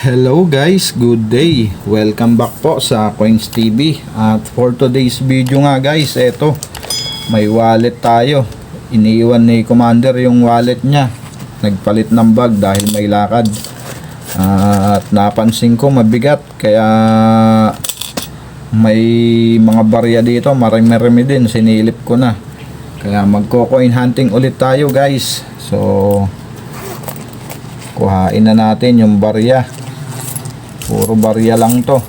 Hello guys, good day. Welcome back po sa Coins TV. At for today's video nga guys, eto, may wallet tayo. Iniiwan ni Commander yung wallet niya. Nagpalit ng bag dahil may lakad. At napansin ko mabigat kaya may mga barya dito, marami-rami din, sinilip ko na. Kaya magko-coin hunting ulit tayo guys. So, kuhain na natin yung barya. Puro barya lang to.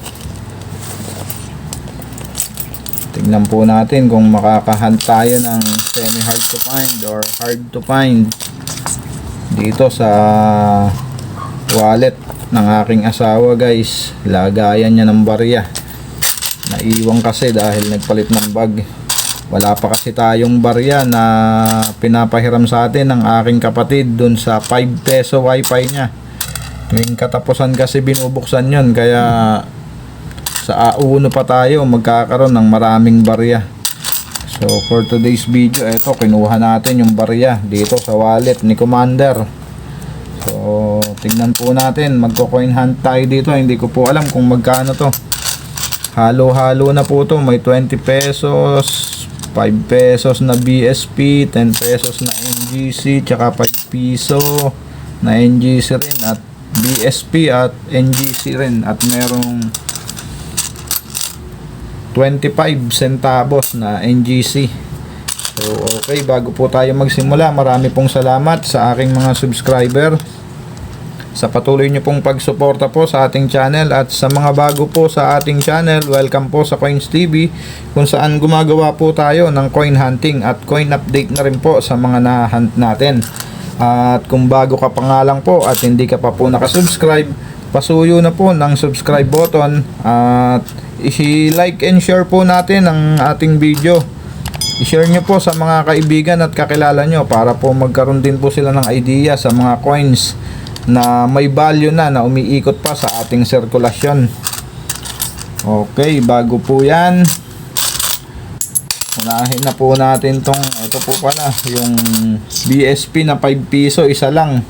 Tignan po natin kung makakahunt tayo ng semi hard to find or hard to find dito sa wallet ng aking asawa guys. Lagayan niya ng barya. Naiwan kasi dahil nagpalit ng bag. Wala pa kasi tayong barya na pinapahiram sa atin ng aking kapatid dun sa 5 peso wifi niya. Tuwing katapusan kasi binubuksan yon kaya sa A1 pa tayo magkakaroon ng maraming barya. So for today's video, eto kinuha natin yung barya dito sa wallet ni Commander. So tingnan po natin, magko-coin hunt tayo dito. Hindi ko po alam kung magkano to. Halo-halo na po to, may 20 pesos, 5 pesos na BSP, 10 pesos na NGC, tsaka 5 piso na NGC rin at BSP at NGC rin at merong 25 centavos na NGC. So okay, bago po tayo magsimula, marami pong salamat sa aking mga subscriber sa patuloy nyo pong pagsuporta po sa ating channel at sa mga bago po sa ating channel, welcome po sa Coins TV kung saan gumagawa po tayo ng coin hunting at coin update na rin po sa mga na-hunt natin. At kung bago ka pa nga lang po at hindi ka pa po nakasubscribe, pasuyo na po ng subscribe button at i-like and share po natin ang ating video. I-share nyo po sa mga kaibigan at kakilala nyo para po magkaroon din po sila ng idea sa mga coins na may value na na umiikot pa sa ating sirkulasyon. Okay, bago po yan, unahin na po natin tong, ito po pala, yung BSP na 5 piso, isa lang.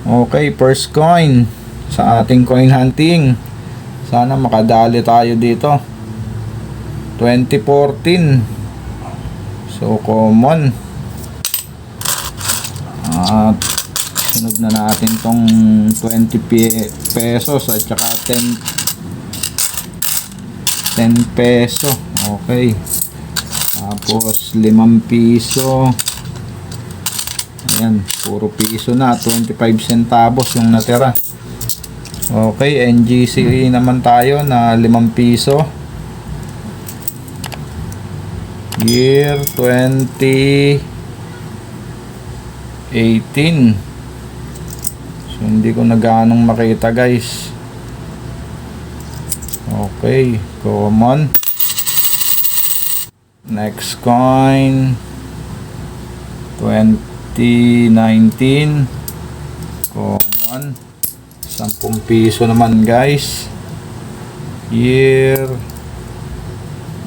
Okay, first coin sa ating coin hunting. Sana makadali tayo dito. 2014. So, common. At sunod na natin tong 20 pe- pesos at saka 10 10 peso. Okay. Tapos 5 piso. Ayan, puro piso na. 25 centavos yung natira. Okay, NGC naman tayo na 5 piso. Year 2018. So, hindi ko na ganong makita guys. Okay, common. Next coin. 2019. Common. 10 piso naman guys. Year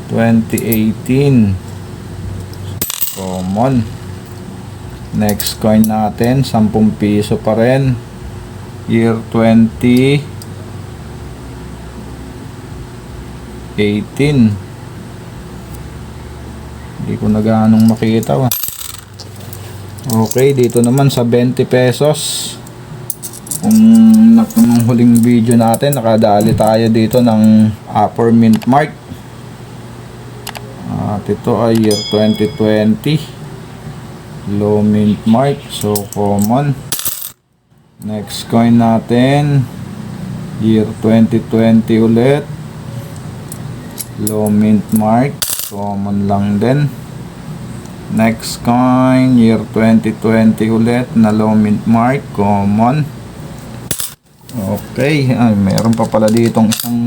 2018. Common. Next coin natin, 10 piso pa rin. Year 2018. Hindi ko na ganong makita ba. Okay, dito naman sa 20 pesos. Kung nung huling video natin, nakadali tayo dito ng upper mint mark. At ito ay year 2020. Low mint mark. So, common. Next coin natin. Year 2020 ulit. Low mint mark. Common lang din. Next coin. Year 2020 ulit na low mint mark. Common. Okay, ay, meron pa pala ditong isang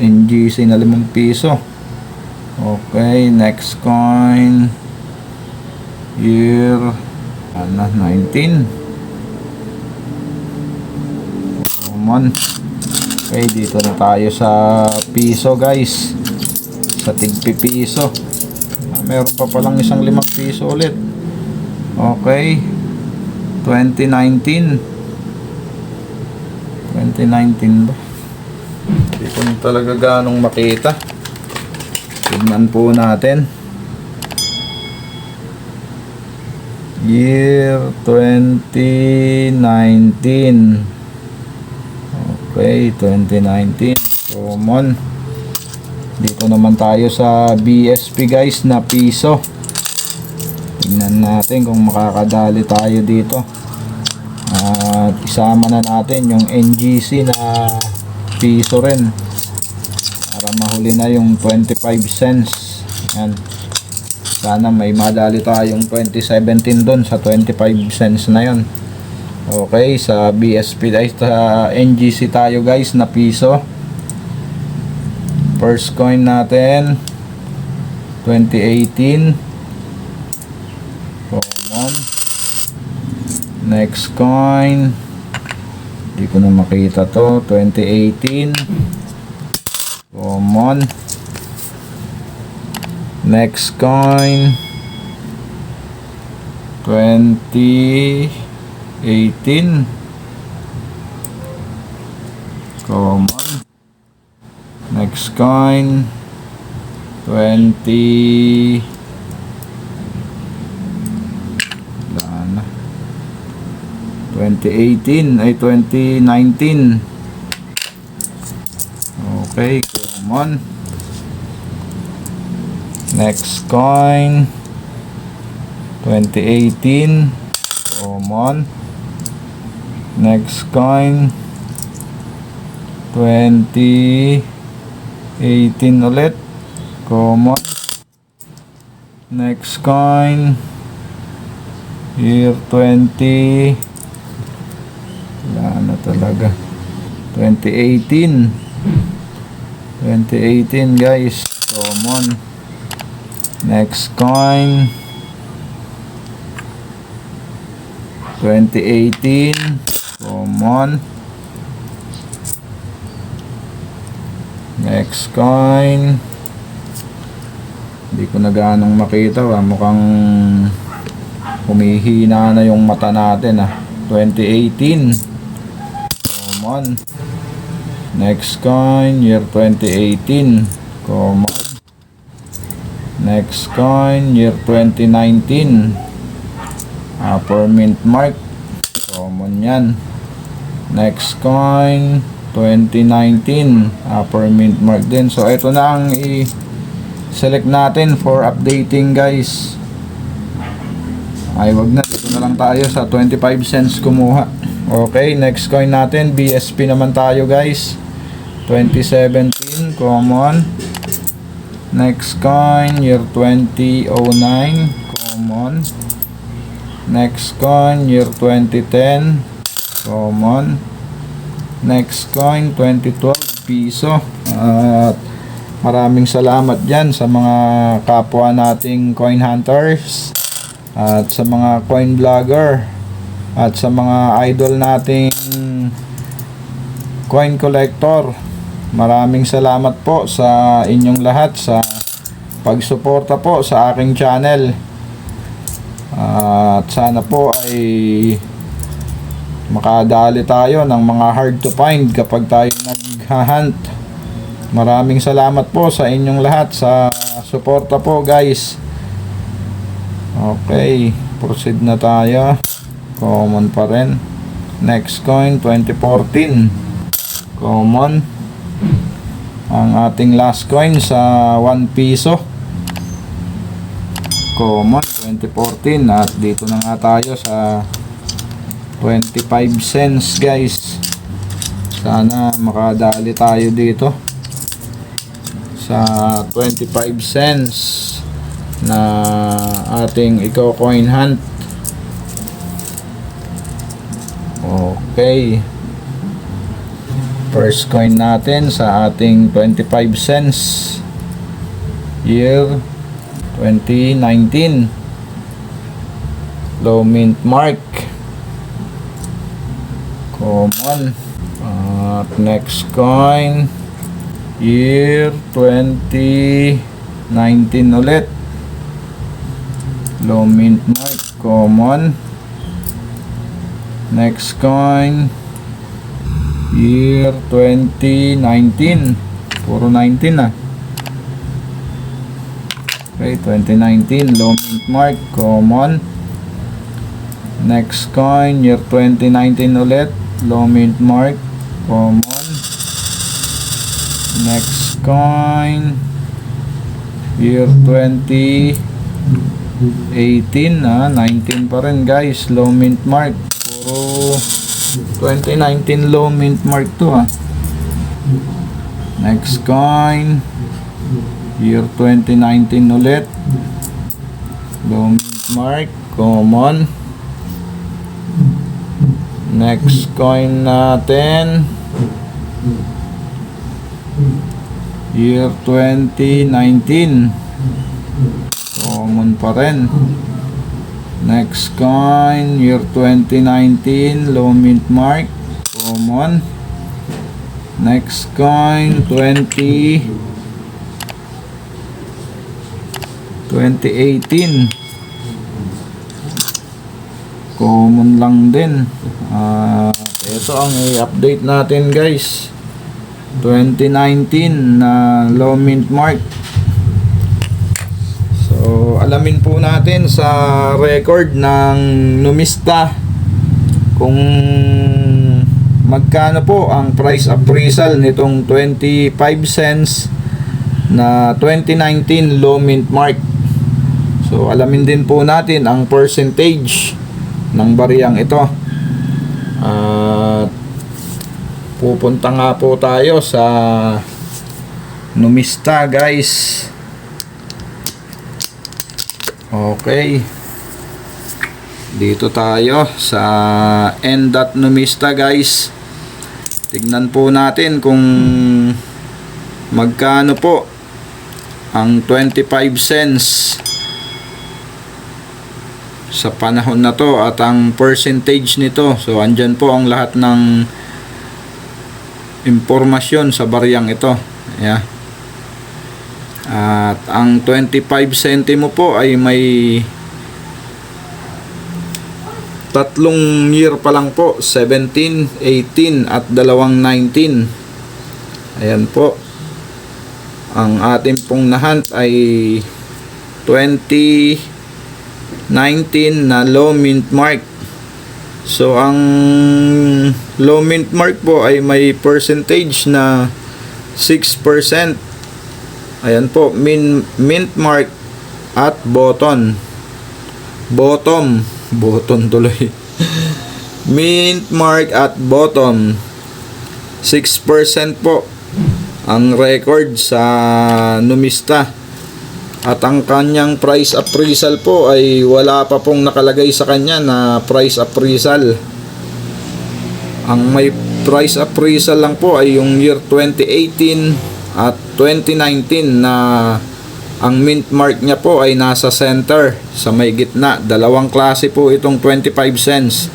NGC na 5 piso. Okay, next coin. Year ano, 19. Common. Okay, dito na tayo sa piso guys. Sa tigpi piso. Meron pa palang isang 5 piso ulit. Okay. 2019. 2019 ba? Hindi ko talaga ganong makita. Tignan po natin. Year 2019. Okay, 2019. Common. Dito naman tayo sa BSP guys na piso. Tingnan natin kung makakadali tayo dito. At isama na natin yung NGC na piso rin. Para mahuli na yung 25 cents. Yan. Sana may madali tayong 2017 doon sa 25 cents na yon. Okay, sa BSP ay sa NGC tayo guys na piso. First coin natin. 2018 Common. Next coin. Hindi ko na makita to. 2018 Common. Next coin. 2018 Common Next coin. 20 Wala na 2018 ay 2019 Okay, common Next coin. 2018 Common Next coin. 20 18 ulit. Common next coin. Year 20 wala na talaga. 2018 2018 guys. Common next coin. 2018 common Next coin. Hindi ko na ganong makita. Ah. Mukhang humihina na yung mata natin. Ah. 2018. Common. Next coin. Year 2018. Common. Next coin. Year 2019. Upper mint mark. Common yan. Next coin. 2019 upper mint mark din. So ito na ang i-select natin for updating guys. Ay wag na. Dito na lang tayo sa 25 cents kumuha. Okay next coin natin. BSP naman tayo guys. 2017 common next coin year 2009 common next coin year 2010 common Next coin, 2012 piso. At maraming salamat dyan sa mga kapwa nating coin hunters at sa mga coin vlogger at sa mga idol nating coin collector. Maraming salamat po sa inyong lahat sa pagsuporta po sa aking channel. At sana po ay makadali tayo ng mga hard to find kapag tayo naghahunt. Maraming salamat po sa inyong lahat sa suporta po guys. Okay proceed na tayo. Common pa rin. Next coin 2014 common. Ang ating last coin sa 1 piso. Common 2014 at dito na nga tayo sa 25 cents guys. Sana makadali tayo dito. Sa 25 cents na ating ikaw coin hunt. Okay. First coin natin sa ating 25 cents. Year 2019 low mint mark common at next coin year 2019 ulit low mint mark common next coin Year 2019. Puro 19 na. Okay, 2019. Low mint mark. Common. Next coin. Year 2019 ulit. Low mint mark. Common. Next coin. Year 2018 ah, 19 pa rin guys. Low mint mark. Puro 2019 low mint mark to ah. Next coin. Year 2019 ulit. Low mint mark. Common. Next coin natin. Year 2019. Common pa rin. Next coin, year 2019, low mint mark, common. Next coin, 20 2018. Common lang din. Ah, ito ang i-update natin, guys. 2019 na low mint mark. So, alamin po natin sa record ng Numista kung magkano po ang price appraisal nitong 25 cents na 2019 low mint mark. So, alamin din po natin ang percentage ng bariyang ito. At pupunta nga po tayo sa Numista guys. Okay. Dito tayo sa N.Numista Numista guys. Tignan po natin kung magkano po ang 25 cents sa panahon na to at ang percentage nito. So andyan po ang lahat ng impormasyon sa bariyang ito. Yeah. At ang 25 centimo po ay may tatlong year pa lang po, 17, 18 at dalawang 19. Ayan po. Ang ating pong nahunt ay 2019 na low mint mark. So ang low mint mark po ay may percentage na 6%. Ayan po, min, mint mark at button. Bottom, button tuloy. mint mark at bottom. 6% po ang record sa Numista. At ang kanyang price appraisal po ay wala pa pong nakalagay sa kanya na price appraisal. Ang may price appraisal lang po ay yung year 2018 at 2019 na ang mint mark niya po ay nasa center sa may gitna. Dalawang klase po itong 25 cents.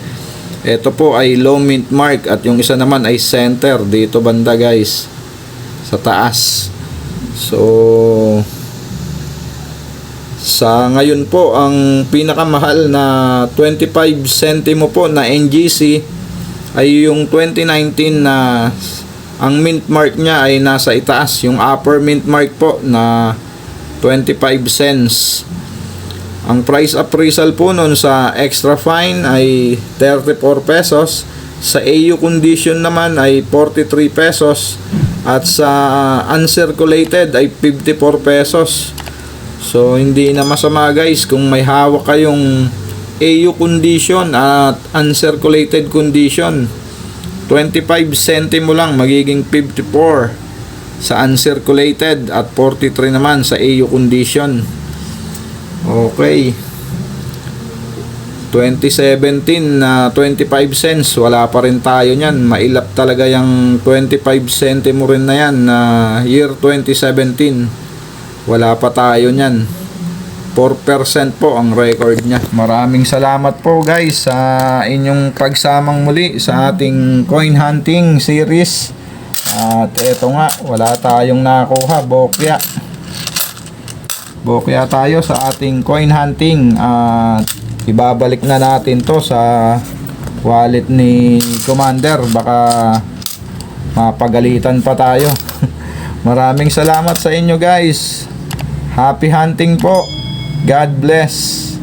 Ito po ay low mint mark at yung isa naman ay center dito banda guys sa taas. So sa ngayon po ang pinakamahal na 25 centimo po na NGC ay yung 2019 na ang mint mark niya ay nasa itaas. Yung upper mint mark po na 25 cents. Ang price appraisal po nun sa extra fine ay 34 pesos. Sa AU condition naman ay 43 pesos. At sa uncirculated ay 54 pesos so hindi na masama guys kung may hawak kayong AU condition at uncirculated condition. 25 centimo lang magiging 54 sa uncirculated at 43 naman sa AU condition. Okay. 2017 na 25 cents wala pa rin tayo niyan. Mailap talaga yung 25 centimo rin na yan na year 2017 wala pa tayo niyan. 4% po ang record niya. Maraming salamat po guys sa inyong pagsamang muli sa ating coin hunting series. At eto nga wala tayong nakuha. Bokya. Bokya tayo sa ating coin hunting. At ibabalik na natin to sa wallet ni commander. Baka mapagalitan pa tayo. Maraming salamat sa inyo guys. Happy hunting po. God bless.